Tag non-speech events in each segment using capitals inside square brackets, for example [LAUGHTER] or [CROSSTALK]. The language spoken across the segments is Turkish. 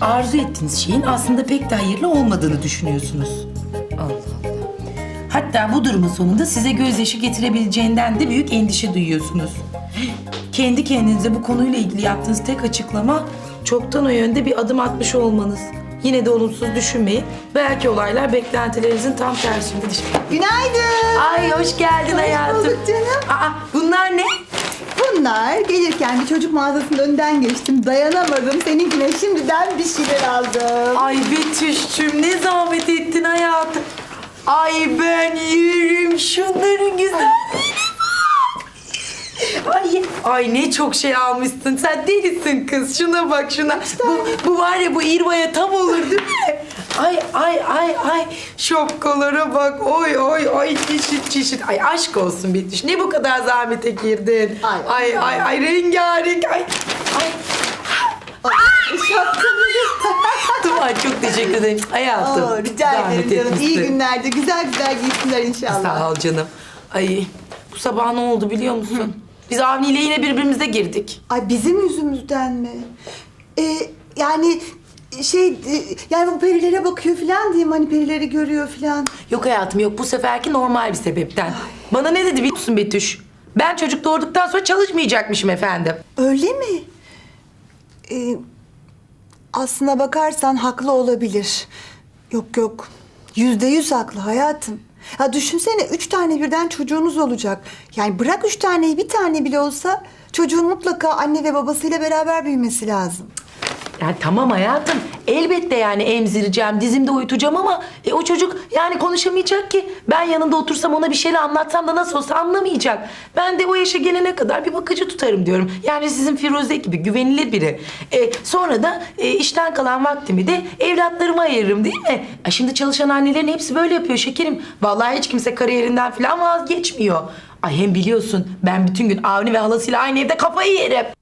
Arzu ettiğiniz şeyin aslında pek de hayırlı olmadığını düşünüyorsunuz. Allah Allah. Hatta bu durumun sonunda size gözyaşı getirebileceğinden de büyük endişe duyuyorsunuz. Kendi kendinize bu konuyla ilgili yaptığınız tek açıklama çoktan o yönde bir adım atmış olmanız. Yine de olumsuz düşünmeyin. Belki olaylar beklentilerinizin tam tersindedir. Günaydın. Ay hoş geldin Hoş hayatım. bulduk canım. Aa, bunlar ne? Bunlar gelirken bir çocuk mağazasının önünden geçtim. Dayanamadım. Seninkine şimdiden bir şeyler aldım. Ay Betüş'cüm ne zahmet ettin hayatım. Ay ben yerim şunların bak. Ay, ay ne çok şey almışsın. Sen delisin kız. Şuna bak şuna. Bu, bu var ya bu İrva'ya tam olur değil mi? Ay ay ay ay. Şapkalara bak. Oy oy oy çeşit çeşit. Ay aşk olsun Betüş. Ne bu kadar zahmete girdin? Ay. ay ay, ay rengarenk. Ay ay. Şapkamı. [LAUGHS] Ay çok teşekkür ederim. Hayatım. Oo, rica ederim canım. İyi etmişsin. günlerde güzel güzel giysinler inşallah. Sağ ol canım. Ay bu sabah ne oldu biliyor musun? Biz Avni ile yine birbirimize girdik. Ay bizim yüzümüzden mi? Ee, yani şey e, yani bu perilere bakıyor falan diyeyim hani perileri görüyor falan. Yok hayatım yok bu seferki normal bir sebepten. Bana ne dedi biliyor musun Betüş? Ben çocuk doğurduktan sonra çalışmayacakmışım efendim. Öyle mi? Ee, aslına bakarsan haklı olabilir. Yok yok. Yüzde yüz haklı hayatım. Ya düşünsene üç tane birden çocuğunuz olacak. Yani bırak üç taneyi bir tane bile olsa çocuğun mutlaka anne ve babasıyla beraber büyümesi lazım. Yani tamam hayatım. Elbette yani emzireceğim, dizimde uyutacağım ama e, o çocuk yani konuşamayacak ki. Ben yanında otursam ona bir şeyler anlatsam da nasıl olsa anlamayacak. Ben de o yaşa gelene kadar bir bakıcı tutarım diyorum. Yani sizin Firuze gibi güvenilir biri. E, sonra da e, işten kalan vaktimi de evlatlarıma ayırırım değil mi? E, şimdi çalışan annelerin hepsi böyle yapıyor şekerim. Vallahi hiç kimse kariyerinden falan vazgeçmiyor. Ay hem biliyorsun ben bütün gün Avni ve halasıyla aynı evde kafayı yerim.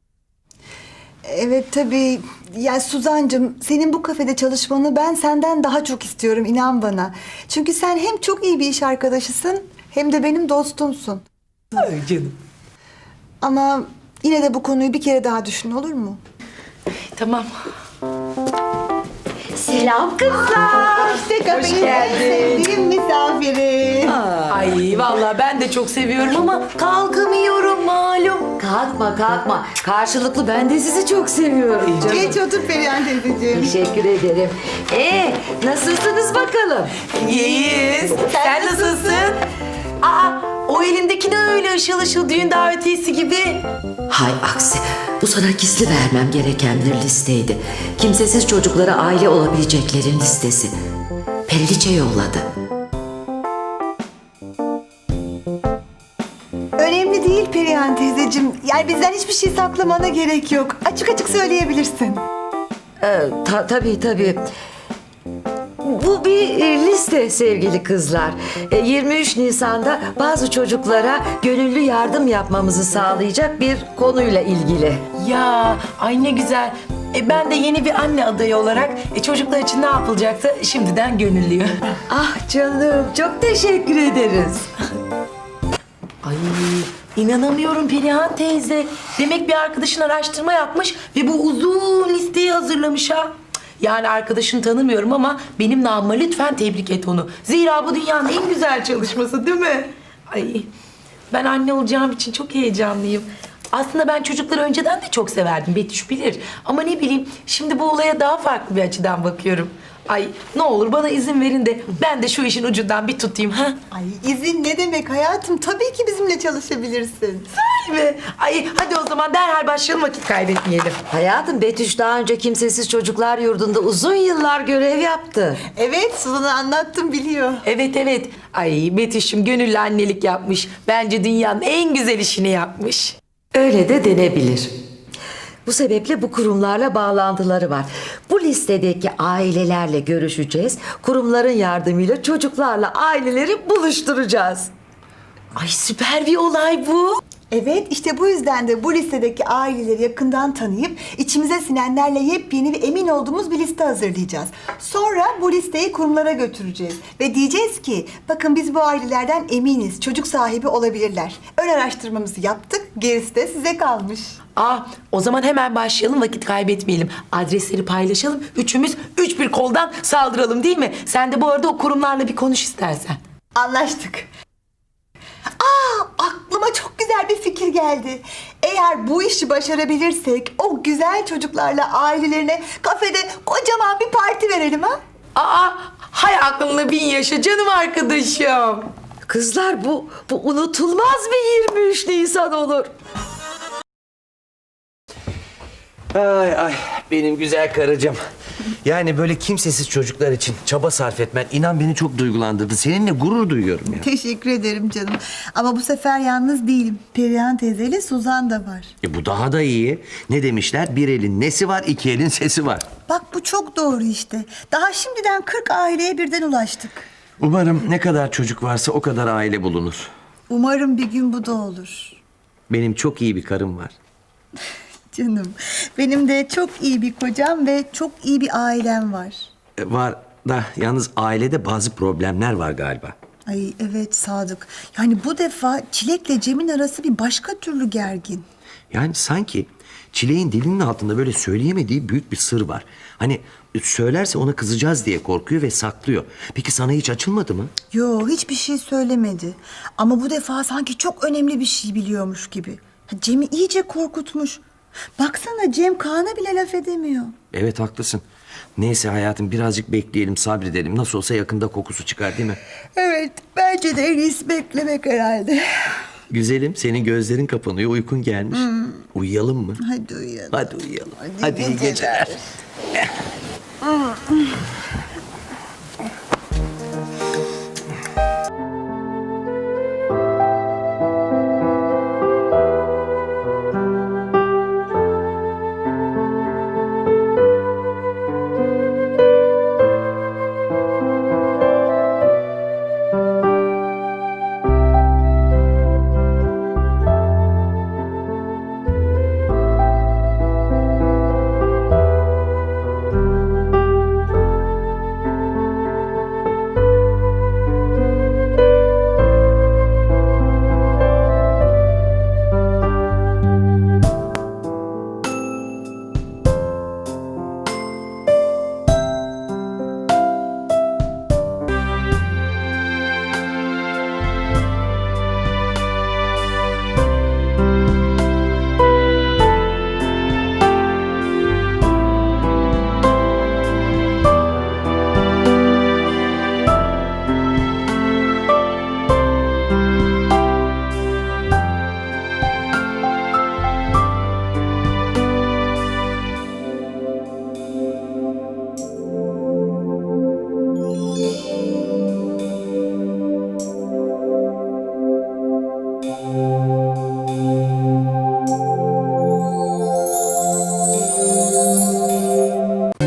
Evet tabii. Ya Suzancığım senin bu kafede çalışmanı ben senden daha çok istiyorum inan bana. Çünkü sen hem çok iyi bir iş arkadaşısın hem de benim dostumsun. Ay canım. Ama yine de bu konuyu bir kere daha düşün olur mu? Tamam. Selam kızlar. İşte en sevdiğim misafiri. Ay vallahi ben de çok seviyorum ama kalkamıyorum malum. Kalkma kalkma. Karşılıklı ben de sizi çok seviyorum canım. Geç otur Perihan teyzeciğim. Teşekkür ederim. Ee, nasılsınız bakalım? İyiyiz. Sen nasılsın? Aa, o elindeki ne öyle ışıl ışıl düğün davetiyesi gibi. Hay aksi. Bu sana gizli vermem gereken bir listeydi. Kimsesiz çocuklara aile olabileceklerin listesi. Periliçe yolladı. Önemli değil Perihan teyzeciğim. Yani bizden hiçbir şey saklamana gerek yok. Açık açık söyleyebilirsin. Ee, ta- tabii tabii. Bu bir e, liste sevgili kızlar. E, 23 Nisan'da bazı çocuklara gönüllü yardım yapmamızı sağlayacak bir konuyla ilgili. Ya ay ne güzel. E, ben de yeni bir anne adayı olarak e, çocuklar için ne yapılacaksa şimdiden gönüllüyüm. [LAUGHS] Ah canım çok teşekkür ederiz. Ay inanamıyorum Perihan teyze. Demek bir arkadaşın araştırma yapmış ve bu uzun listeyi hazırlamış ha. Yani arkadaşını tanımıyorum ama benim namıma lütfen tebrik et onu. Zira bu dünyanın en güzel çalışması değil mi? Ay ben anne olacağım için çok heyecanlıyım. Aslında ben çocukları önceden de çok severdim Betüş bilir. Ama ne bileyim şimdi bu olaya daha farklı bir açıdan bakıyorum. Ay ne olur bana izin verin de ben de şu işin ucundan bir tutayım ha. Ay izin ne demek hayatım? Tabii ki bizimle çalışabilirsin. Sahi mi? Ay hadi o zaman derhal başlayalım vakit kaybetmeyelim. Hayatım Betüş daha önce kimsesiz çocuklar yurdunda uzun yıllar görev yaptı. Evet Suzan'a anlattım biliyor. Evet evet. Ay Betüş'üm gönüllü annelik yapmış. Bence dünyanın en güzel işini yapmış. Öyle de denebilir. Bu sebeple bu kurumlarla bağlantıları var. Bu listedeki ailelerle görüşeceğiz. Kurumların yardımıyla çocuklarla aileleri buluşturacağız. Ay süper bir olay bu. Evet işte bu yüzden de bu listedeki aileleri yakından tanıyıp içimize sinenlerle yepyeni ve emin olduğumuz bir liste hazırlayacağız. Sonra bu listeyi kurumlara götüreceğiz ve diyeceğiz ki bakın biz bu ailelerden eminiz çocuk sahibi olabilirler. Ön araştırmamızı yaptık gerisi de size kalmış. Aa, o zaman hemen başlayalım vakit kaybetmeyelim. Adresleri paylaşalım. Üçümüz üç bir koldan saldıralım değil mi? Sen de bu arada o kurumlarla bir konuş istersen. Anlaştık. Güzel bir fikir geldi. Eğer bu işi başarabilirsek o güzel çocuklarla ailelerine kafede kocaman bir parti verelim ha? Aa, hay aklına bin yaşa canım arkadaşım. Kızlar bu, bu unutulmaz bir 23 Nisan olur. Ay ay benim güzel karıcığım. Yani böyle kimsesiz çocuklar için çaba sarf etmen inan beni çok duygulandırdı. Seninle gurur duyuyorum ya. Teşekkür ederim canım. Ama bu sefer yalnız değilim. Perihan teyzeyle Suzan da var. E bu daha da iyi. Ne demişler? Bir elin nesi var, iki elin sesi var. Bak bu çok doğru işte. Daha şimdiden 40 aileye birden ulaştık. Umarım ne kadar çocuk varsa o kadar aile bulunur. Umarım bir gün bu da olur. Benim çok iyi bir karım var. Canım benim de çok iyi bir kocam ve çok iyi bir ailem var. E, var da yalnız ailede bazı problemler var galiba. Ay evet Sadık. Yani bu defa Çilek'le Cem'in arası bir başka türlü gergin. Yani sanki Çileğin dilinin altında böyle söyleyemediği büyük bir sır var. Hani söylerse ona kızacağız diye korkuyor ve saklıyor. Peki sana hiç açılmadı mı? Yo hiçbir şey söylemedi. Ama bu defa sanki çok önemli bir şey biliyormuş gibi. Ha, Cem'i iyice korkutmuş. Baksana Cem Kaan'a bile laf edemiyor. Evet haklısın. Neyse hayatım birazcık bekleyelim sabredelim. Nasıl olsa yakında kokusu çıkar değil mi? Evet bence de en iyisi beklemek herhalde. Güzelim senin gözlerin kapanıyor uykun gelmiş. Uyuyalım mı? Hadi uyuyalım. Hadi uyuyalım. Hadi Hadi, iyi geceler. geceler.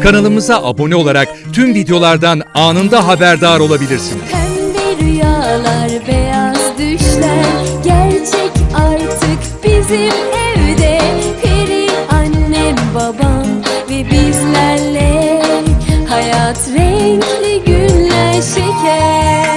Kanalımıza abone olarak tüm videolardan anında haberdar olabilirsiniz. Pembe rüyalar, beyaz düşler gerçek artık bizim evde. Peri annem, babam ve bizlerle hayat renkli günler şeker.